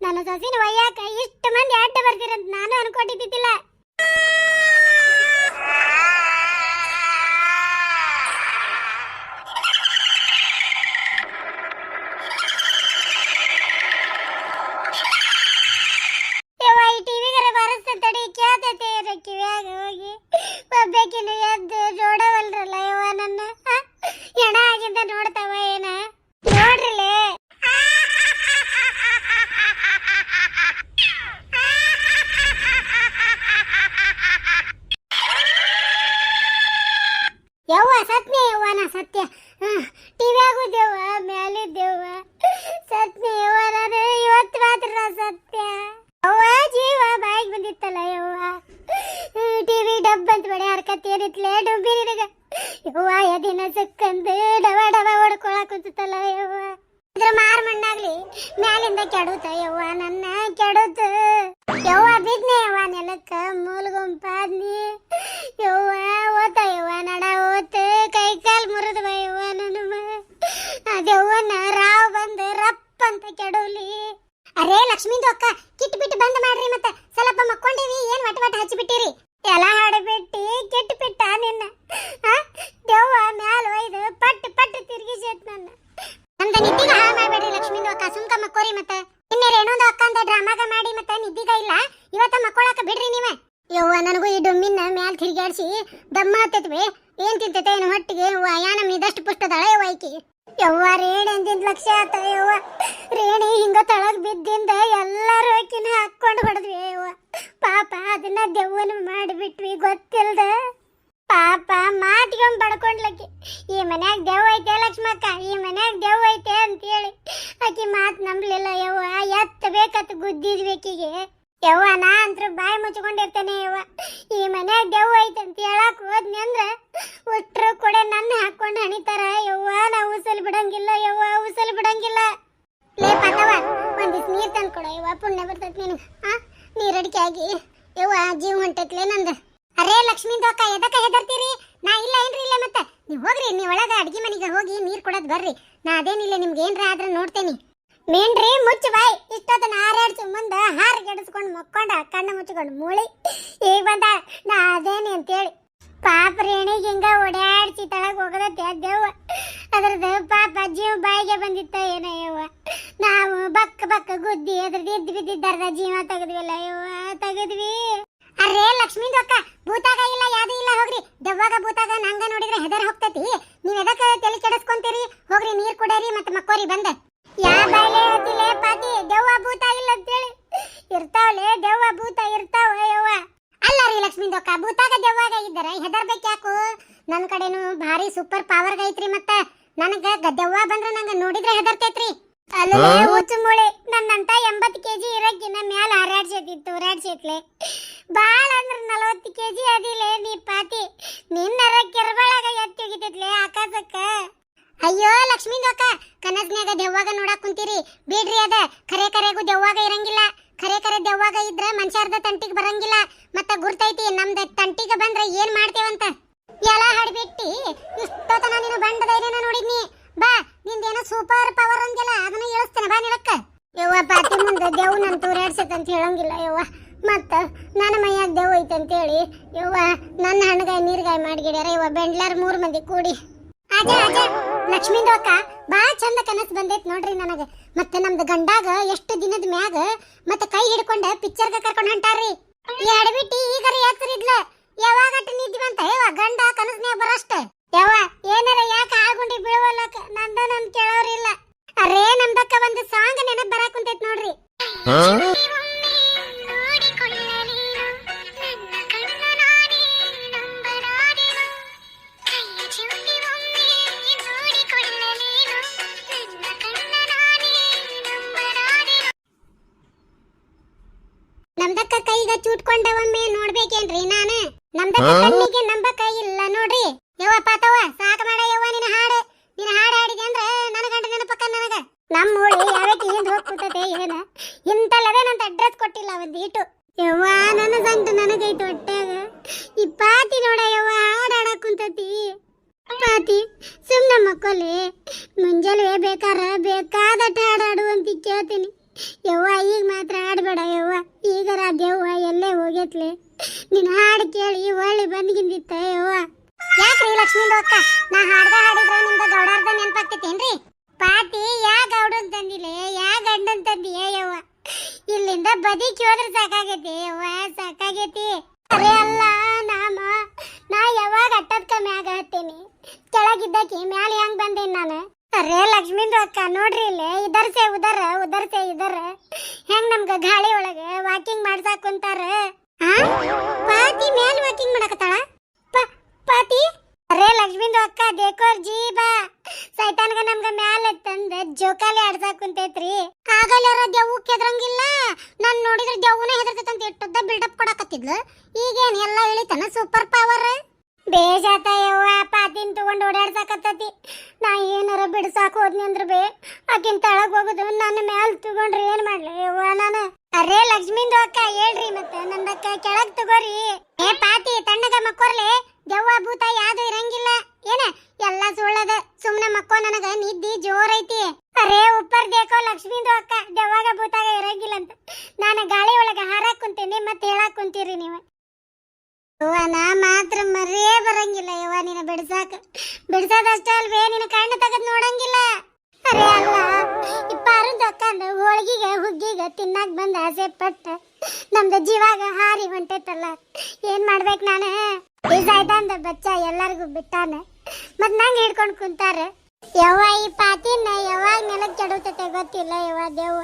ನನ್ನ ಸೊಸಿನ ಒಯ್ಯಾಕ ಇಷ್ಟು ಮಂದಿ ಅಡ್ಡ ಬರ್ತಿರಂತ ನಾನು ಅನ್ಕೊಂಡಿದ್ದಿಲ್ಲ ಒಬ್ಬಾಕಿನ ಎದ್ದು ನೋಡವಲ್ರಲ್ಲ ಯವ್ವ ನನ್ನ ಎಣ ಆಗಿಂದ ನೋಡ್ತಾವ ಏನ? ಯವ್ವ ಸತ್ಯ ಯವ್ವ ನಾ ಸತ್ಯ ಟಿವ್ಯಾಗೂ ದೇವ ಮ್ಯಾಲಿದ್ದೇವ ಸತ್ಯ ಯವ್ವ ನಾನು ಇವತ್ತು ಮಾತ್ರ ನಾ ಸತ್ಯ ಅವ್ವ ಜೀವ ಬಾಯಿಗೆ ಬಂದಿತ್ತಲ್ಲ ಯವ್ವ ಟಿವಿ ಡಬ್ ಅಂತ ಬಡಿ ಹರ್ಕತ್ ಏನಿತ್ಲೆ ಡುಬ್ಬಿ ನಿನಗ ಯವ್ವ ಎದಿನ ಸಕ್ಕಂದು ಡವ ಡವ ಹೊಡ್ಕೊಳಕ್ ಕುಂತಲ್ಲ ಯವ್ವ ಇದ್ರ ಮಾರ್ ಮಣ್ಣಾಗ್ಲಿ ಮ್ಯಾಲಿಂದ ಕೆಡುತ್ತ ಯವ್ವ, ನನ್ನ ಕೆಡುತ್ತ. ಯವ್ವ ಬಿದ್ನೆ, ಯವ್ವ ನೆಲಕ್ಕ ಮೂಲ್ಗುಂಪಾದ್ನಿ. ಯವ್ವ ಓತ, ಯವ್ವ ನಡ ಓತ, ಕೈ ಕಾಲ್ ಮುರಿದ ಯವ್ವ ನನ್ನ ಅದವ್ವನ ರಾವ್ ಬಂದ ರಪ್ಪ ಅಂತ ಕೆಡವ್ಲಿ ಅರೇ ಲಕ್ಷ್ಮೀದು ಅಕ್ಕ ಕಿಟ್ ಬಿಟ್ಟು ಬಂದ್ ಮಾಡ್ರಿ ಮತ್ತೆ. ಸ್ವಲ್ಪ ಮಕ್ಕೊಂಡಿವಿ ಏನ್ ವಟ ವಟ ಹಚ್ಚಿ ಬಿಟ್ಟಿರಿ ಎಲ್ಲ ಹಾಡಬಿಟ್ಟಿ ಕೆಟ್ಟ ಬಿಟ್ಟ ನಿನ್ನ ಆ? ದೆವ್ವ ಮ್ಯಾಲ ಒಯ್ದು ಪಟ್ ಪಟ್ ತಿರ್ಗಿಸೇತ್ ನನ್ನ ನಮ್ದ ನಿದ್ದಿಗ ಹಾಳ ಮಾಡ್ಬೇಡ್ರಿ ಲಕ್ಷ್ಮೀದು ಅಕ್ಕ ಸುಮ್ಕ ಮಕ್ಕೋರಿ ಮತ್ತ ಇನ್ನೇ ರೇಣುದು ಅಕ್ಕ ಅಂತ ಡ್ರಾಮಾಗ ಮಾಡಿ ಮತ್ತ ನಿದ್ದಿಗ ಇಲ್ಲ ಇವತ್ತ ಮಕ್ಕೊಳಕ ಬಿಡ್ರಿ ನೀವ ಯವ್ವ ನನಗೂ ಈ ಡೊಮ್ಮಿನ ಮ್ಯಾಲ್ ತಿರ್ಗಾಡ್ಸಿ ದಮ್ಮ ಹತ್ತೈತ್ವಿ ಏನ್ ತಿಂತೈತೆ ಏನು ಹೊಟ್ಟಿಗೆ ಯಾನ ಇದಷ್ಟು ಪುಷ್ಟದಳ ಯವ್ವ ಈಕಿ ಯವ್ವ ರೇಣಿ ಅಂತಿದ್ ಲಕ್ಷ ಆತ ಯವ್ವ ರೇಣಿ ಹಿಂಗ ತಳಗ್ ಬಿದ್ದಿಂದ ಎಲ್ಲರೂ ಆಕಿನ ಹಾಕೊಂಡು ಹೊಡೆದ್ವಿ. ಪಾಪ ಅದನ್ನ ದೆವ್ವನ ಮಾಡಿಬಿಟ್ವಿ, ಗೊತ್ತಿಲ್ದ? ಪಾಪ ಮಾತಿಗೊಂಡು ಬಡ್ಕೊಂಡ್ಲಕ್ಕಿ. ಈ ಮನ್ಯಾಗ ದೆವ್ವ ಐತೆ ಲಕ್ಷ್ಮಕ್ಕ, ಈ ಮನ್ಯಾಗ ದೆವ್ವ ಐತೆ ಅಂತೇಳಿ ಆಕಿ ಮಾತು ನಂಬ್ಲಿಲ್ಲ. ಯವ್ವ, ಎತ್ತ ಬೇಕತ್ ಗುದ್ದಿದ್ಬೇಕಿಗೆ ಯವ್ವ, ನಾ ಅಂತ್ರ ಬಾಯಿ ಮುಚ್ಕೊಂಡಿರ್ತಾನೆ, ಯವ್ವ. ಈ ಮನ್ಯಾಗ ದೆವ್ವ ಐತೆ ಅಂತ ಹೇಳಕ್ ಹೋದ್ನಿ ಅಂದ್ರ ಉಟ್ರು ಕೂಡ ನನ್ನ ಹಾಕೊಂಡು ಹಣಿತಾರ. ಯವ್ವ, ನಾ ಉಸಲ್ ಬಿಡಂಗಿಲ್ಲ, ಯವ್ವ, ಉಸಲ್ ಬಿಡಂಗಿಲ್ಲ. ಲೇ ಒಂದಿಸ್ ನೀರು ತಂದು ಯವ್ವ ಪುಣ್ಯ ಬರ್ತೈತಿ ನಿನಗೆ. ಆ ಅಡಿಕೆ ಆಗಿ. ಯವ್ವ, ಜೀವ ಹೊಂಟೈತ್ಲೆ ನಂದ. ಅರೇ, ಲಕ್ಷ್ಮೀ, ದೋಕ ಎದಕ್ಕ ಹೆದರ್ತೀರಿ? ನಾ ಇಲ್ಲ, ಏನ್ರಿ ಇಲ್ಲ ಮತ್ತೆ? ನೀವು ಹೋಗ್ರಿ, ನೀವು ಒಳಗೆ ಅಡ್ಗೆ ಮನೆಗೆ ಹೋಗಿ ನೀರು ಕೊಡೋದು ಬರ್ರಿ. ನಾ ಅದೇನಿಲ್ಲ ನಿಮ್ಗೆ ಏನ್ರ ಆದ್ರೆ ನೋಡ್ತೇನಿ. ಮೇನ್ರಿ, ಮುಚ್ಚು ಬಾಯ್. ಇಷ್ಟೊತ್ತ ಹಾರಾಡ್ಸು ಮುಂದ ಹಾರ ಗೆಡಿಸ್ಕೊಂಡು ಮಕ್ಕೊಂಡ ಕಣ್ಣು ಮುಚ್ಕೊಂಡು ಮೂಳಿ. ಈಗ ಬಂದ, ನಾ ಅದೇನಿ ಅಂತೇಳಿ. ಪಾಪ ರೇಣಿಗೆ ಹಿಂಗ ಓಡಾಡ್ಸಿ ತಳಗ್ ಹೋಗದ ದೆವ್ವ. ಅದ್ರದ್ದು ಪಾಪ ಜೀವ ಬಾಯಿಗೆ ಬಂದಿತ್ತ ಏನೋ ಯವ್ವ. ನಾವು ಬಕ್ಕ ಬಕ್ಕ ಗುದ್ದಿ ಅದ್ರದ್ದು ಎದ್ದು ಬಿದ್ದಿದ್ದಾರ ಜೀವ ತೆಗೆದ್ವಿಲ್ಲ ಅಯ್ಯೋ ತೆಗೆದ್ವಿ. ಅರೇ ಲಕ್ಷ್ಮೀ ದೊಕ್ಕ ಭೂತಾಗ ಇಲ್ಲ, ಯಾವ್ದು ಇಲ್ಲ, ಹೋಗ್ರಿ. ದೆವ್ವಾಗ ಭೂತಾಗ, ನಂಗ ನೋಡಿದ್ರೆ ಹೆದರ್ ಹೋಗ್ತೈತಿ. ನೀವ್ ಎದಕ್ಕ ತಲೆ ಕೆಡಿಸ್ಕೊಂತೀರಿ? ಹೋಗ್ರಿ, ನೀರ್ ಕುಡೇರಿ ಮತ್ತೆ ಮಕ್ಕೋರಿ ಬಂದ. ಯಾ ಬಾಯ್ಲೆ ಹತ್ತಿಲೆ ಪಾತಿ, ದೆವ್ವ ಭೂತ ಇಲ್ಲ ಅಂತೇಳಿ. ಇರ್ತಾವಲೇ, ದೆವ್ವ ಭೂತ ಇರ್ತಾವ, ಯವ್ವ. ಅಲ್ಲ ರೀ ಲಕ್ಷ್ಮೀ ದೊಕ್ಕ ಭೂತಾಗ, ದೆವ್ವಾಗ ಇದ್ದಾರೆ, ಹೆದರ್ಬೇಕು ಯಾಕು? ನನ್ನ ಕಡೆನು ಭಾರಿ ಸೂಪರ್ ಪವರ್ ಐತ್ರಿ ಮತ್ತ. ನನಗ ದೆವ್ವ ಬಂದ್ರ ನಂಗ ನೋಡಿದ್ರೆ ಹೆದರ್ತೈತ್ರಿ. ಅಲ್ಲೇ ಹುಚ್ಚು ಮೂಳೆ ನನ್ನಂತ ಎಂಬತ್ತು ಕೆಜಿ ಇರಕ್ಕಿನ ಮ್ಯಾಲ ಹಾರಾಡ್ಸೈತಿತ್ತು ಹಾರಾಡ್ಸೈತ್ಲೆ ಬಾಳ ಅಂದ್ರ ನಲವತ್ತು ಕೆಜಿ ಅದಿಲೆ ನೀ ಪಾತಿ. ನಿನ್ನರ ಕೆರಬಳಗ ಎತ್ತಿ ಹೋಗಿತೈತ್ಲೆ ಆಕಾಶಕ್ಕ. ಅಯ್ಯೋ ಲಕ್ಷ್ಮೀ ದೊಕ್ಕ ಕನಸ್ನ್ಯಾಗ ದೆವ್ವಾಗ ನೋಡಕ್ ಕುಂತೀರಿ. ಬಿಡ್ರಿ ಅದ ಖರೆ ಖರೆಗೂ ದೆವ್ವಾಗ ಇರಂಗಿಲ್ಲ. ಖರೆ ಖರೆ ದೆವ್ವಾಗ ಇದ್ರ ಮನುಷ್ಯರ್ದ ತಂಟಿಗೆ ಬರಂಗಿಲ್ಲ. ಮತ್ತ ಗುರ್ತೈತಿ ನಮ್ದ ತಂಟಿಗೆ ಬಂದ್ರ ಏನ್ ಮಾಡ್ತೇವಂತ ಎಲ್ಲ ಹಾಡ್ಬಿಟ್ಟಿ ಇಷ್ಟೊತ್ತನ ನೀನು ಬಂಡ ಧೈರ್ಯನ ನೋಡಿದ್ನಿ ಬಾ ನಿಂದೇನೋ ಸೂಪರ್ ಪವರ್ ಅಂದಿಲ್ಲ ಅದನ್ನ ಇಳಿಸ್ತೇನೆ ಬಾ ನಿಳಕ್ಕ ಯವ್ವ ಪಾತಿ ಮುಂದೆ ದೇವ್ ನನ್ ತೂರಾಡ್ಸತ್ ಅಂತ ಹೇಳಂಗಿಲ್ಲ ಯವ್ವ ಮತ್ತ ನನ್ನ ಮೈಯಾಗ ದೇವ್ ಐತೆ ಅಂತೇಳಿ ಯವ್ವ ನನ್ನ ಹಣ್ಣಗಾಯಿ ನೀರ್ಗಾಯಿ ಮಾಡಿಗಿಡ್ಯಾರ ಯವ್ವ ಬೆಂಡ್ಲಾರ್ ಮೂರ್ ಮಂದಿ ಕೂಡಿ ಅಜ ಅಜ ಲಕ್ಷ್ಮೀ ಅಕ್ಕ ಬಾಳ ಚಂದ ಕನಸು ಬಂದೈತ್ ನೋಡ್ರಿ ನನಗೆ. ಮತ್ತೆ ನಮ್ದು ಗಂಡಾಗ ಎಷ್ಟು ದಿನದ ಮ್ಯಾಗ ಮತ್ತೆ ಕೈ ಹಿಡ್ಕೊಂಡ ಪಿಕ್ಚರ್ಗೆ ಕರ್ಕೊಂಡ್ ಹೊಂಟಾರ್ರಿ. ಈ ಅಡಬಿಟ್ಟಿ ಈಗರ ಯಾತ್ರಿದ್ಲ ಯಾವಾಗ ನಿದ್ದಿ ಅಂತ ಹೇವ ಗಂಡ ಕನಸ್ನ್ಯಾಗ ಬರಷ್ಟ? ಯಾವ ಏನಾರ ಯಾಕ ಆಗುಂಡಿ ಬೀಳುವಲ್ಲಕ? ನಂದ ನನ್ ಕೇಳೋರಿಲ್ಲ. ಅರೇ, ನಮ್ದಕ್ಕ ಒಂದು ಸಾಂಗ್ ನೆನಪ್ ಬರಾಕ್ ಕುಂತೈತ್ ನೋಡ್ರಿ. ಕೈಗ ಚೂಟ್ಕೊಂಡ ಒಮ್ಮೆ ನೋಡ್ಬೇಕೇನ್ರಿ ನಾನು? ನಮ್ದ ಕಣ್ಣಿಗೆ ನಂಬ ಕೈ ಇಲ್ಲ ನೋಡ್ರಿ. ಯವ್ವ ಪಾತವ್ವ ಸಾಕ ಮಾಡ ಯವ್ವ ನಿನ್ನ ಹಾಡು. ನಿನ್ನ ಹಾಡು ಹಾಡಿದೆ ಅಂದ್ರೆ ನನ್ನ ಗಂಡ ನೆನಪಕ್ಕ ನನಗ. ನಮ್ಮ ಊಳಿ ಯಾವಕ್ಕೆ ಹಿಂದ್ ಹೋಗ್ಬಿಟ್ಟತೆ ಏನ ಇಂತಲ್ಲದೆ ನಂತ ಅಡ್ರೆಸ್ ಕೊಟ್ಟಿಲ್ಲ ಒಂದ್ ಇಟ್ಟು ಯವ್ವ ನನ್ನ ಗಂಟು ನನಗೈತು ಹೊಟ್ಟಾಗ ಯವ್ವ ಇಲ್ಲಿಂದ ಬದಿ ಕೇಳಿದ್ರೆ ಸಾಕಾಗೈತಿ ಯವ್ವ ಸಾಕಾಗೈತಿ. ಅರೆ ಅಲ್ಲ, ನಾಮ, ನಾ ಯಾವಾಗ ಅಟ್ಟದ್ಕ ಮ್ಯಾಗ ಹತ್ತೀನಿ? ಕೆಳಗಿದ್ದಕ್ಕೆ ಮ್ಯಾಲ ಹೆಂಗ್ ಬಂದೇನ್ ನಾನು? ಅರೆ ಲಕ್ಷ್ಮೀನ್ ಅಕ್ಕ ನೋಡ್ರಿ ಇಲ್ಲಿ ಇದರ್ಸೆ ಉದರ ಉದರ್ಸೆ ಇದರ. ಹೆಂಗ್ ನಮ್ಗ ಗಾಳಿ ಒಳಗೆ ವಾಕಿಂಗ್ ಮಾಡ್ಸಾಕ್ ಕುಂತಾರ? ಪಾತಿ ಮ್ಯಾಲ ವಾಕಿಂಗ್ ಮಾಡಕತ್ತಾಳ? ಪಾತಿ? ಅರೆ ಲಕ್ಷ್ಮೀನ್ ಅಕ್ಕ ದೇಕೋರ್ ಜೀ ಬಾ ಸೈತಾನ್ಗ ನಮ್ಗ ಮ್ಯಾಲ ತಂದ ಜೋಕಾಲಿ ಆಡ್ಸಾಕ್ ಕುಂತೈತ್ರಿ. ಆಗಲ್ಯಾರ ದೆವ್ವು ಕೆದ್ರಂಗಿಲ್ಲ. ನಾನು ನೋಡಿದ್ರೆ ದೆವ್ವನ ಹೆದರ್ತೈತಂತ ಎಟ್ಟುದ್ದ ಬಿಲ್ಡಪ್ ಕೊಡಕತ್ತಿದ್ಲು. ಈಗೇನ್ ಎಲ್ಲ ಇಳಿತಾನ? ಸೂಪರ್ ಪವರ್ ಬೇಜಾತ ಯವ್ವ, ಪಾತಿನ್ ತಗೊಂಡು ಓಡಾಡ್ಸಾಕತ್ತತಿ. ನಾ ಏನಾರ ಬಿಡ್ಸಾಕ್ ಹೋದ್ನಿ ಅಂದ್ರ ಬೇ ಆಕಿನ ತಳಗ್ ಹೋಗುದು, ನನ್ನ ಮ್ಯಾಲ್ ತಗೊಂಡ್ರಿ ಏನ್ ಮಾಡ್ಲಿ ಯವ್ವ ನಾನು? ಅರೇ ಲಕ್ಷ್ಮಿಂದ ಅಕ್ಕ, ಹೇಳ್ರಿ ಮತ್ತೆ ನಂದಕ್ಕ ಕೆಳಗ್ ತಗೋರಿ. ಏ ಪಾತಿ, ತಣ್ಣಗ ಮಕ್ಕೋರ್ಲೆ. ದೆವ್ವ ಭೂತ ಯಾವ್ದು ಇರಂಗಿಲ್ಲ. ಏನ? ಎಲ್ಲ ಸುಳ್ಳದ. ಸುಮ್ನೆ ಮಕ್ಕೋ ನನಗ, ನಿದ್ದಿ ಜೋರ್ ಐತಿ ಅರೇ, ಉಪ್ಪರ್ ದೇಕೋ, ಲಕ್ಷ್ಮೀಂದು ಅಕ್ಕ ದೆವ್ವಾಗ ಭೂತಾಗ ಇರಂಗಿಲ್ಲ ಅಂತ ನಾನು ಗಾಳಿ ಒಳಗೆ ಹಾರಾಕ್ ಕುಂತೀನಿ ಮತ್ತೆ ಹೇಳಾಕ್ ಕುಂತೀರಿ ನೀವು. ಯವ್ವ ಮಾತ್ರ ಮರೇ ಬರಂಗಿಲ್ಲ ಯವ್ವ ನಿನ್ನ ಬಿಡ್ಸಾಕ. ಬಿಡ್ಸೋದಷ್ಟೇ ಅಲ್ವೇ, ನಿನ್ನ ಕಣ್ಣು ತೆಗೆದ್ ನೋಡಂಗಿಲ್ಲ. ಅರೆ ಅಲ್ಲ ಇಪ್ಪಾರು ದಕ್ಕಂದು ಹೋಳಿಗೆಗೆ, ಹುಗ್ಗಿಗೆ ತಿನ್ನಾಕ್ ಬಂದ ಆಸೆ ಪಟ್ಟ. ನಮ್ದು ಜೀವಾಗ ಹಾರಿ ಹೊಂಟೈತಲ್ಲ, ಏನ್ ಮಾಡ್ಬೇಕು ನಾನು? ಇಸಾಯ್ತಂದ ಬಚ್ಚ ಎಲ್ಲರಿಗೂ ಬಿಟ್ಟಾನೆ. ಮತ್ತೆ ನಂಗೆ ಹಿಡ್ಕೊಂಡು ಕುಂತಾರ. ಯವ್ವ ಈ ಪಾತಿನ ಯಾವಾಗ ನೆಲಕ್ಕೆ ಕೆಡುತ್ತತೆ ಗೊತ್ತಿಲ್ಲ ಯವ್ವ ದೇವ್ವ.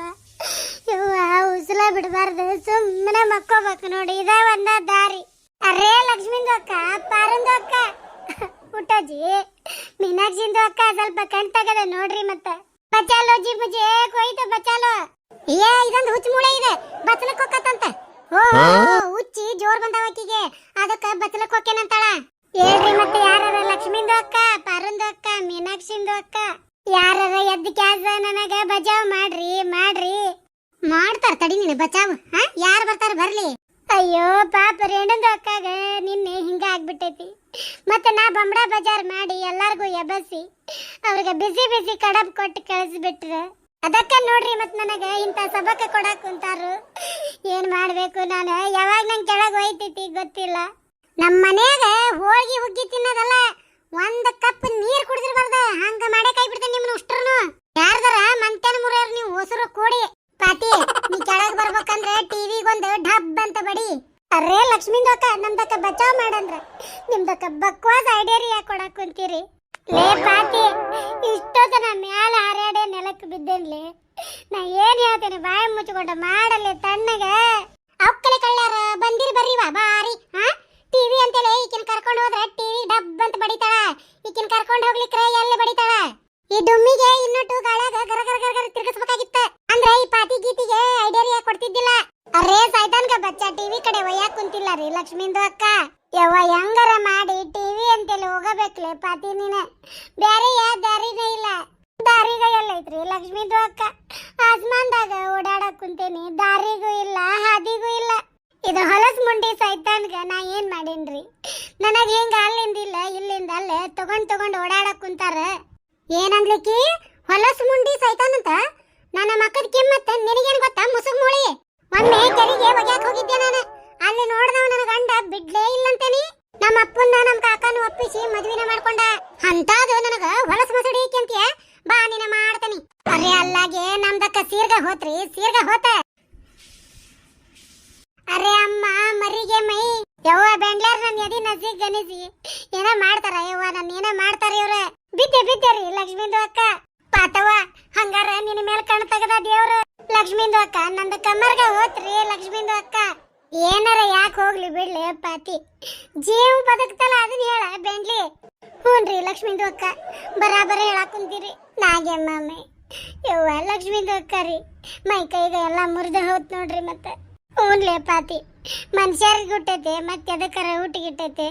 ಯವ್ವ ಉಸಲ ಬಿಡಬಾರ್ದು ಸುಮ್ಮನೆ ಮಕ್ಕೋಬೇಕು ನೋಡಿ. ಇದ ಒಂದ ದಾರಿ. ಅರೇ ಲಕ್ಷ್ಮೀಂದು ಅಕ್ಕ ಪಾರಂದು ಅಕ್ಕ ಪುಟ್ಟಜ್ಜಿ ಮೀನಾಕ್ಷಿಂದು ಅಕ್ಕ ಸ್ವಲ್ಪ ಕಣ್ ತಗದ ನೋಡ್ರಿ ಮತ್ತೆ. ಬಚಾಲೋ ಜಿ ಬುಜೆ ಕೊಯ್ತು ಬಚಾಲೋ. ಏ ಇದೊಂದು ಹುಚ್ಚ ಮೂಳೆ ಇದೆ ಬಚ್ಚಲಕ್ಕೆ ಹೋಕತ್ತಂತ ಓ ಹುಚ್ಚಿ ಜೋರ್ ಬಂದಾವ ಆಕಿಗೆ. ಅದಕ್ಕ ಬಚ್ಚಲಕ್ ಹೋಗ್ಕೇನಂತಾಳ ಹೇಳ್ರಿ ಮತ್ತೆ ಯಾರಾರ ಲಕ್ಷ್ಮೀಂದು ಅಕ್ಕ, ಪಾರಂದು ಅಕ್ಕ, ಮೀನಾಕ್ಷಿಂದು ಅಕ್ಕ? ಯಾರಾರ ಎದ್ದ ಕ್ಯಾಸ ನನಗ ಬಚಾವ್ ಮಾಡ್ರಿ ಮಾಡ್ರಿ. ಮಾಡ್ತಾರ ತಡಿ ನೀನು ಬಚಾವ್ ಹಾ? ಯಾರು ಬರ್ತಾರ ಬರ್ಲಿ. ಅಯ್ಯೋ, ಪಾಪ ರೇಣಂದು ಅಕ್ಕಾಗ ನಿನ್ನೆ ಹಿಂಗ ಆಗ್ಬಿಟ್ಟೈತಿ. ಮತ್ತೆ ನಾ ಬಂಬಡ ಬಜಾರ್ ಮಾಡಿ ಎಲ್ಲಾರ್ಗೂ ಎಬಸಿ, ಅವ್ರಿಗೆ ಬಿಸಿ ಬಿಸಿ ಕಡಬ್ ಕೊಟ್ಟು ಕಳಿಸ್ಬಿಟ್ರ. ಅದಕ್ಕ ನೋಡ್ರಿ ಮತ್ ನನಗ ಇಂತ ಸಬಕ ಕೊಡಾಕ್ ಕುಂತಾರು. ಏನ್ ಮಾಡ್ಬೇಕು ನಾನು? ಯಾವಾಗ ನಂಗೆ ಕೆಳಗ್ ಒಯ್ತೈತಿ ಗೊತ್ತಿಲ್ಲ. ನಮ್ ಮನ್ಯಾಗ ಹೋಳ್ಗಿ, ಹುಗ್ಗಿ ತಿನ್ನೋದಲ್ಲ, ಒಂದ್ ಕಪ್ ನೀರ್ ಕುಡಿದಿರ್ಬಾರ್ದ. ಹಂಗ ಮಾಡೇ ಕೈ ನಿಮ್ನ ಉಷ್ಟ್ರನು ಯಾರ್ದಾರ ಮಂತ್ಯಾನ ಮುರಿಯರ್ ನೀವು ಹೊಸರು ಕೂಡಿ. ಪಾತಿ, ನೀ ಕೆಳಗ್ ಬರ್ಬೇಕಂದ್ರೆ ಟಿವಿಗೊಂದು ಡಬ್ ಅಂತ ಬಡಿ. ಅರೇ ಲಕ್ಷ್ಮೀಂದು ದೊಕ್ಕ ನಮ್ದಕ್ಕ ಬಚಾವ್ ಮಾಡಂದ್ರ. ನಿಮ್ದಕ್ಕ ಬಕ್ವಾಸ್ ಐಡಿಯಾ ಕೊಡಕ್ ಕುಂತೀರಿ? ಲೇ ಪಾತಿ ಇಷ್ಟೊತ್ತನ ಮ್ಯಾಲ ಹಾರಾಡೆ ನೆಲಕ್ಕೆ ಬಿದ್ದೇನ್ಲಿ? ನಾ ಏನ್ ಹೇಳ್ತೇನೆ, ಬಾಯಿ ಮುಚ್ಚಿಕೊಂಡ ಮಾಡಲ್ಲ ತಣ್ಣಗ. ಅವಕ್ಕಲೆ ಕಳ್ಳಾರ ಬಂದಿರಿ ಬರ್ರಿವಾ ಬಾರಿ ಹಾ ಟಿವಿ ಅಂತೇಳಿ, ಈಕಿನ ಕರ್ಕೊಂಡು ಹೋದ್ರೆ ಟಿವಿ ಡಬ್ ಅಂತ ಬಡಿತಾಳ. ಈಕಿನ ಕರ್ಕೊಂಡು ಹೋಗ್ಲಿಕ್ಕೆ ಎಲ್ಲಿ ಬಡಿತಾಳ? ಈ ಡುಮ್ಮಿಗೆ ಇನ್ನೊಟ್ಟು ಗಾಳಾಗ ಗರ ಗರ ಗರ ಗರ ತಿರುಗಿಸ್ಬೇಕಾಗಿತ್ತ. ಅಂದ್ರೆ ಈ ಪಾತಿ ಗೀತಿಗೆ ಐಡಿಯಾ ಕೊಡ್ತಿದ್ದಿಲ್ಲ. ಅರೇ ಸೈತಾನ್ಗ ಬಚ್ಚ, ಟಿವಿ ಕಡೆ ಒಯ್ಯಾಕ್ ಕುಂತಿಲ್ಲ ರೀ ಲಕ್ಷ್ಮೀಂದು ಅಕ್ಕ. ಯವ್ವ ಹೆಂಗರ ಮಾಡಿ ಟಿವಿ ಅಂತೇಳಿ ಹೋಗಬೇಕ್ಲೆ ಪಾತಿ ನೀನ. ಬ್ಯಾರೆ ಯಾ ದಾರಿನೇ ಇಲ್ಲ. ದಾರಿಗ ಎಲ್ಲೈತ್ರಿ ಲಕ್ಷ್ಮೀಂದು ಅಕ್ಕ. ಆಸ್ಮಾನ್ದಾಗ ಓಡಾಡಕ್ ಕುಂತೇನಿ, ದಾರಿಗೂ ಇಲ್ಲ, ಹಾದಿಗೂ ಇಲ್ಲ. ಇದು ಹೊಲಸ್ ಮುಂಡಿ ಸೈತಾನ್ಗ ನಾ ಏನ್ ಮಾಡೇನ್ರಿ? ನನಗ ಹಿಂಗ ಅಲ್ಲಿಂದ ಇಲ್ಲಿಂದ ಅಲ್ಲೇ ತಗೊಂಡ್ ತಗೊಂಡ್ ಓಡಾಡಕ್ ಕುಂತಾರ. ಏನಂದ್ಲಿಕ್ಕಿ ಹೊಲಸ್ ಮುಂಡಿ ಸೈತಾನಂತ? ನನ್ನ ಮಕ್ಕದ ಕಿಮ್ಮತ್ತ ನಿನಗೇನ್ ಗೊತ್ತಾ ಮುಸುಗ್ ಮೂಳಿ? ಒಮ್ಮೆ ಕೆರಿಗೆ ಒಗ್ಯಾಕ್ ಹೋಗಿದ್ದೆ ನಾನು. ಅಲ್ಲಿ ನೋಡ್ದವ ನನ್ನ ಗಂಡ, ಬಿಡ್ಲೇ ಇಲ್ಲಂತೇನಿ ನಮ್ಮ ಅಪ್ಪನ್ನ ನಮ್ಮ ಕಾಕನ ಒಪ್ಪಿಸಿ ಮದ್ವಿನ ಮಾಡ್ಕೊಂಡ. ಅಂತಾದು ನನಗ ಹೊಲಸ್ ಮಸಡಿ ಕೆಂತಿಯ ಬಾ, ನಿನ ಮಾಡ್ತೇನಿ. ಅರೆ ಅಲ್ಲಾಗೆ ನಮ್ದಕ್ಕ ಸೀರ್ಗ ಹೋತ್ರಿ, ಸೀರ್ಗ ಹೋತ. ಅರೆ ಅಮ್ಮ, ಮರಿಗೆ ಮೈ. ಯವ್ವ ಬೆಂಗ್ಳೂರ್ ನನ್ ಎದಿ ನಜಿ ಗನಿಸಿ ಏನ ಮಾಡ್ತಾರ ಯವ್ವ, ನನ್ ಏನ ಮಾಡ್ತಾರ ಇವ್ರ? ಬಿದ್ದೆ ಬಿದ್ದೆ ರೀ ಅಕ್ಕ. ಪಾತವ್ವ, ಹಂಗಾರ ನಿನ್ನ ಮೇಲೆ ಕಣ್ ತೆಗದ ದೇವ್ರ. ಲಕ್ಷ್ಮೀಂದು ಅಕ್ಕ, ನಂದ ಕಮ್ಮರ್ಗೆ ಹೋತ್ರಿ ಲಕ್ಷ್ಮೀಂದು ಅಕ್ಕ. ಏನಾರ ಯಾಕೆ ಹೋಗ್ಲಿ ಬಿಡ್ಲಿ ಪಾತಿ. ಜೀವ ಬದುಕ್ತಲ್ಲ ಅದನ್ನ ಹೇಳ, ಬೆಂಡ್ಲಿ. ಹ್ಞೂನ್ರಿ ಲಕ್ಷ್ಮೀಂದು ಅಕ್ಕ. ಬರಾಬರ ಹೇಳಕ್ ಕುಂತೀರಿ. ಮಾಮೆ. ಯವ್ವ, ಲಕ್ಷ್ಮೀಂದು ಅಕ್ಕ ರೀ. ಮೈ ಕೈಗ ಎಲ್ಲ ಮುರಿದು ಹೋತ್ ನೋಡ್ರಿ ಮತ್ತೆ. ಹ್ಞೂನ್ಲೇ ಪಾತಿ. ಮನುಷ್ಯರಿಗೆ ಹುಟ್ಟೈತೆ, ಮತ್ತೆ ಅದಕ್ಕರ ಊಟಕ್ಕೆ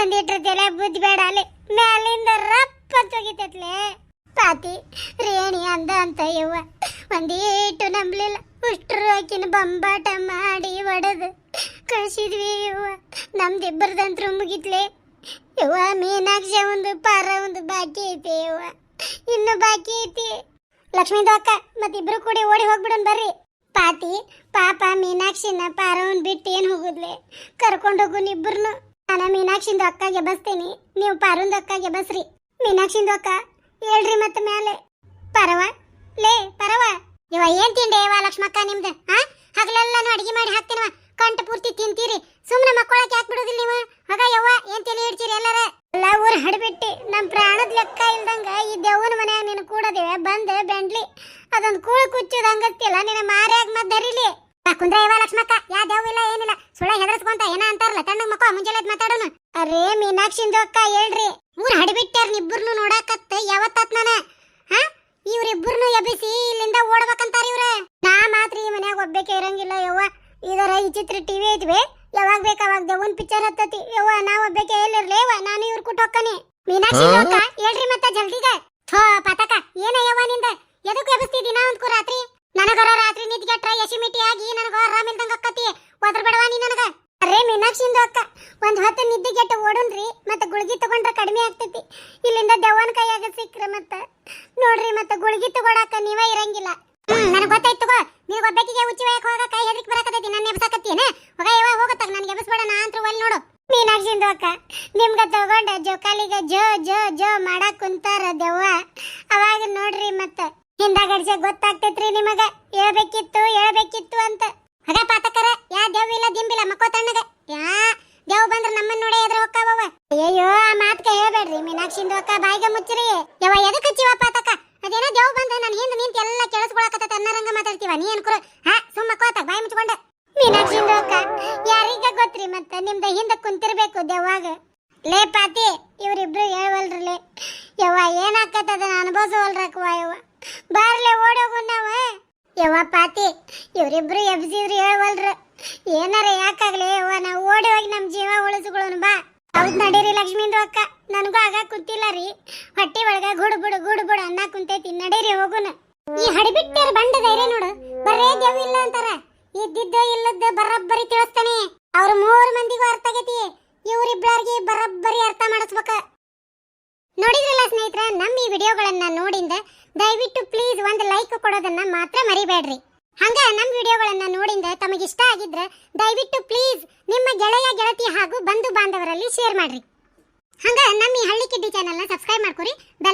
ಒಂದಿಟ್ರ ತಲೆ ಬುದ್ಧಿ ಬೇಡ ಅಲ್ಲಿ. ಮ್ಯಾಲಿಂದ ರಪ್ಪ ತೊಗಿತೈತ್ಲೆ. ಪಾತಿ, ರೇಣಿ ಅಂದ ಅಂತ ಯವ್ವ. ಒಂದೀಟು ನಂಬ್ಲಿಲ್ಲ. ಉಷ್ಟ್ರು ಆಕಿನ ಬಂಬಾಟ ಮಾಡಿ ಒಡೆದು ಕಳ್ಸಿದ್ವಿ ಯವ್ವ. ನಮ್ದಿಬ್ಬರದಂತ್ರ ಮುಗಿತ್ಲೆ. ಯವ್ವ, ಮೀನಾಕ್ಷ ಒಂದು ಪಾರ ಒಂದು ಬಾಕಿ ಐತಿ ಯವ್ವ. ಇನ್ನು ಬಾಕಿ ಐತಿ. ಲಕ್ಷ್ಮೀ ಅಕ್ಕ, ಮತ್ತಿಬ್ರು ಕೂಡಿ ಓಡಿ ಹೋಗ್ಬಿಡೋಣ ಬರ್ರಿ. ಪಾತಿ, ಪಾಪ ಮೀನಾಕ್ಷಿನ ಪಾರವನ್ ಬಿಟ್ಟು ಏನು ಹೋಗುದ್ಲೆ? ಹೋಗು ಇಬ್ಬರನ್ನು ನಾನು ಮೀನಾಕ್ಷಿಂದ ಅಕ್ಕ ಬಸ್ತೀನಿ. ನೀವು ಪಾರುಂದ ಅಕ್ಕ ಬಸ್ರಿ. ಮೀನಾಕ್ಷಿಂದ ಅಕ್ಕ, ಹೇಳ್ರಿ ಮತ್ತೆ ಮೇಲೆ ಪರವ? ಲೇ, ಪರವ. ಇವ ಏನ್ ತಿಂಡಿ ಇವ ಲಕ್ಷ್ಮಕ್ಕ ನಿಮ್ದು ಹಾ ಹಗಲೆಲ್ಲಾನು ಅಡಿಗೆ ಮಾಡಿ ಹಾಕ್ತೀನವ. ಕಂಠ ಪೂರ್ತಿ ತಿಂತೀರಿ. ಸುಮ್ಮನೆ ಮಕ್ಕಳಕ್ಕೆ ಯಾಕೆ ಬಿಡೋದಿಲ್ಲ ನೀವು? ಹಗ ಯವ್ವ, ಏನ್ ತಲೆ ಹಿಡ್ತೀರಿ ಎಲ್ಲಾರ? ಎಲ್ಲ ಊರ್ ಹಡಿಬಿಟ್ಟಿ. ನಮ್ಮ ಪ್ರಾಣದ ಲೆಕ್ಕ ಇಲ್ದಂಗ ಈ ದೇವನ ಮನ್ಯಾಗ ನೀನು ಕೂಡದೇ ಬಂದ ಬೆಂಡ್ಲಿ. ಅದೊಂದು ಕೂಳು ಕುಚ್ಚುದ ಹಂಗತ್ತಿಲ್ಲ ನಿನ್ನ ಮಾರ್ಯಾಗ ಮತ್ ದರಿಲಿ. ಕುಂದ್ರ ಇವ ಲಕ್ಷ್ಮಕ್ಕ. ಯಾ ದೇವ್ ಇಲ್ಲ, ಏನಿಲ್ಲ. ಸುಳ್ಳ ಹೆದರ್ಸ್ಕೊಂತ ಏನ ಅಂತಾರಲ್ಲ. ತಣ್ಣಗ್ ಮಕ್ಕ ಮುಂಜಾನೆ ಮಾತಾಡೋನು. ಅರೇ ಮೀನಾಕ್ಷಿಂದು ಅಕ್ಕ ಹೇಳ್ರಿ. ಊರ್ ಹಡಬಿಟ್ಟಾರ ನಿಬ್ಬರ್ನು ನೋಡಾಕತ್ತ ಯಾವತ್ತಾತ್ ನಾನ? ಹಾ? ಇವ್ರಿಬ್ಬರನ್ನು ಎಬ್ಬಿಸಿ ಇಲ್ಲಿಂದ ಓಡ್ಬೇಕಂತಾರ ಇವ್ರ. ನಾ ಮಾತ್ರ ಈ ಮನ್ಯಾಗ ಒಬ್ಬೇಕೆ ಇರಂಗಿಲ್ಲ ಯವ್ವ. ಇದರ ಈ ಚಿತ್ರ ಟಿವಿ ಐತ್ವಿ. ಯಾವಾಗ ಬೇಕು ಅವಾಗ ದೆವ್ವನ್ ಪಿಕ್ಚರ್ ಹತ್ತತಿ. ಯವ್ವ ನಾವ್ ಎಲ್ಲಿರ್ಲಿ? ಯವ್ವ ನಾನು ಇವ್ರ ಕುಟ್ ಹೊಕ್ಕನಿ ಮೀನಾಕ್ಷಿ ಅಕ್ಕ ಹೇಳ್ರಿ ಮತ್ತೆ ಜಲ್ದಿಗ. ಥೋ ಪತಕ ಏನ ಯವ್ವ ನಿಂದ? ಎದಕ್ ಎಬ್ಬಿಸ್ತಿದಿ ನಾ ಅಂದ್ಕೋ ರಾತ್ರಿ? ನನಗರ ರಾತ್ರಿ ನಿದ್ಗೆಟ್ರ ಯಶಿಮಿಟಿ ಆಗಿ ನನಗ ಆರಾಮಿಲ್ದಂಗ ಅಕ್ಕತಿ ಒದ್ರ ಬಡವಾ ನೀ ನನಗ. ಅರೆ ಮೀನಾಕ್ಷಿಂದು ಅಕ್ಕ ಒಂದ್ ಹೊತ್ತು ನಿದ್ದೆಗೆಟ್ಟ ಓಡುನ್ರಿ ಮತ್ತೆ ಗುಳಗಿ ತಗೊಂಡ್ರ ಕಡಿಮೆ ಆಗ್ತೈತಿ. ಇಲ್ಲಿಂದ ದೆವ್ವನ ಕೈಯಾಗ ಸಿಕ್ಕ್ರೆ ಮತ್ತ. ನೋಡ್ರಿ ಮತ್ತೆ ಗುಳಗಿ ತಗೊಳಾಕ ನೀವೇ ಇರಂಗಿಲ್ಲ. ನನಗ್ ಗೊತ್ತಾಯ್ತು ತಗೋ. ನೀನು ಒಬ್ಬಕಿಗೆ ಉಚ್ಚಿ ಒಯ್ಯಕ್ ಹೋಗ ಕೈ ಹೆದರಿಕೆ ಬರಕತ್ತೈತಿ ನನ್ನ ಎಬ್ಸಕತ್ತೀನ ಹೋಗ ಇವ ಹೋಗತ್ತಾಗ ನನಗೆ ಎಬ್ಸ್ಬೇಡ, ನಾ ಅಂತ ಒಲ್ ನೋಡು. ಮೀನಾಕ್ಷಿಂದು ಅಕ್ಕ, ನಿಮ್ಗ ತಗೊಂಡ ಜೋಕಾಲಿಗ ಜೋ ಜೋ ಜೋ ಮಾಡಕ್ ಕುಂತಾರ ದೆವ್ವ. ಅವಾಗ ನೋಡ್ರಿ ಮತ್ತ ಹಿಂದಾಗಡ್ಸೆ ಗೊತ್ತಾಗ್ತೈತ್ರಿ ನಿಮಗ. ಹೇಳ್ಬೇಕಿತ್ತು ಹೇಳ್ಬೇಕಿತ್ತು ಅಂತ. ಹಗ, ಪಾತಕರ, ಯಾ ದೆವ್ವ ಇಲ್ಲ, ದಿಂಬಿಲ್ಲ ಮಕ್ಕೋ ತಣ್ಣಗ ಯಾ ದೆವ್ ಬಂದ್ರ ನಮ್ಮನ್ನ ನೋಡಿ ಎದ್ರ ಹೊಕ್ಕಾವವ ಅಯ್ಯೋ ಆ ಮಾತ್ಕ ಹೇಳ್ಬೇಡ್ರಿ ಮೀನಾಕ್ಷಿಂದ ಅಕ್ಕ ಬಾಯಿಗೆ ಮುಚ್ಚ್ರಿ. ಯವ ಎದಕ್ಕೆ ಹಚ್ಚಿವ ಪಾತಕ ಅದೇನೋ ದೇವ್ ಬಂದ ನಾನು ಹಿಂದೆ ನಿಂತ ಎಲ್ಲ ಕೇಳಿಸ್ಕೊಳಕತ್ತ ಅನ್ನರಂಗ ಮಾತಾಡ್ತೀವ, ನೀ ಅನ್ಕುರ. ಹಾ, ಸುಮ್ಮ ಕೋತ, ಬಾಯಿ ಮುಚ್ಕೊಂಡ. ಮೀನಾಕ್ಷಿಂದ ಯಾರಿಗ ಗೊತ್ತ್ರಿ ಮತ್ತ ನಿಮ್ದ ಹಿಂದೆ ಕುಂತಿರ್ಬೇಕು ದೇವಾಗ ಲೇ ಪಾತಿ, ಇವ್ರಿಬ್ರು ಹೇಳ್ವಲ್ರಲೆ. ಯವ್ವ, ಏನಾಕತ್ತದ ಅನುಭವಿಸವಲ್ರಕ್ವ ಯವ್ವ. ಬಾರ್ಲೆ ಓಡೋಗು ಯವ್ವ ಪಾತಿ, ಇವರಿಬ್ರು ಎಬ್ಸಿವ್ರು ಹೇಳ್ವಲ್ರ. ಏನಾರ ಯಾಕಾಗ್ಲಿ ಯವ್ವ, ನಾವು ಓಡಿ ಹೋಗಿ ನಮ್ಮ ಜೀವ ಉಳಿಸ್ಕೊಳ್ಳೋನು ಬಾ. ಹೌದ್ ನಡೀರಿ ಲಕ್ಷ್ಮೀಂದು ಅಕ್ಕ ನನಗೂ ಆಗ ಕುಂತಿಲ್ಲ ರೀ. ಹೊಟ್ಟಿ ಒಳಗ ಗುಡು ಬುಡು ಗುಡು ಬುಡು ಅನ್ನ ಕುಂತೈತಿ. ನಡೀರಿ ಹೋಗುನ. ಈ ಹಡಿಬಿಟ್ಟ ಬಂಡ ಧೈರ್ಯ ನೋಡು. ಬರೇ ದೇವ್ ಇಲ್ಲ ಅಂತಾರ. ಇದ್ದಿದ್ದ ಇಲ್ಲದ ಬರಬ್ಬರಿ ತಿಳಿಸ್ತಾನೆ. ಅವ್ರ ಮೂರ್ ಮಂದಿಗೂ ಅರ್ಥ ಆಗೈತಿ. ಇವ್ರಿಬ್ಳಾರ್ಗಿ ಬರಬ್ಬರಿ ಅರ್ಥ ಮಾಡಿಸ್ಬೇಕ. ನೋಡಿದ್ರಲ್ಲ ಸ್ನೇಹಿತರೆ, ನಮ್ಮ ಈ ವಿಡಿಯೋಗಳನ್ನ ನೋಡಿಂದ ದಯವಿಟ್ಟು ಪ್ಲೀಸ್ ಒಂದು ಲೈಕ್ ಕೊಡೋದನ್ನ ಮಾತ್ರ ಮರಿಬೇಡ್ರಿ. ಹಂಗ ನಮ್ಮ ವಿಡಿಯೋಗಳನ್ನ ನೋಡಿಂದ ತಮಗೆ ಇಷ್ಟ ಆಗಿದ್ರೆ ದಯವಿಟ್ಟು ಪ್ಲೀಸ್ ನಿಮ್ಮ ಗೆಳೆಯ, ಗೆಳತಿ ಹಾಗೂ ಬಂಧು ಬಾಂಧವರಲ್ಲಿ ಶೇರ್ ಮಾಡ್ರಿ. ಹಂಗ ನಮ್ಮ ಈ ಹಳ್ಳಿ ಕಿಡ್ಡಿ ಚಾನೆಲ್ನ ಸಬ್ಸ್ಕ್ರೈಬ್ ಮಾಡ್ಕೊರಿ ಬೆಲ್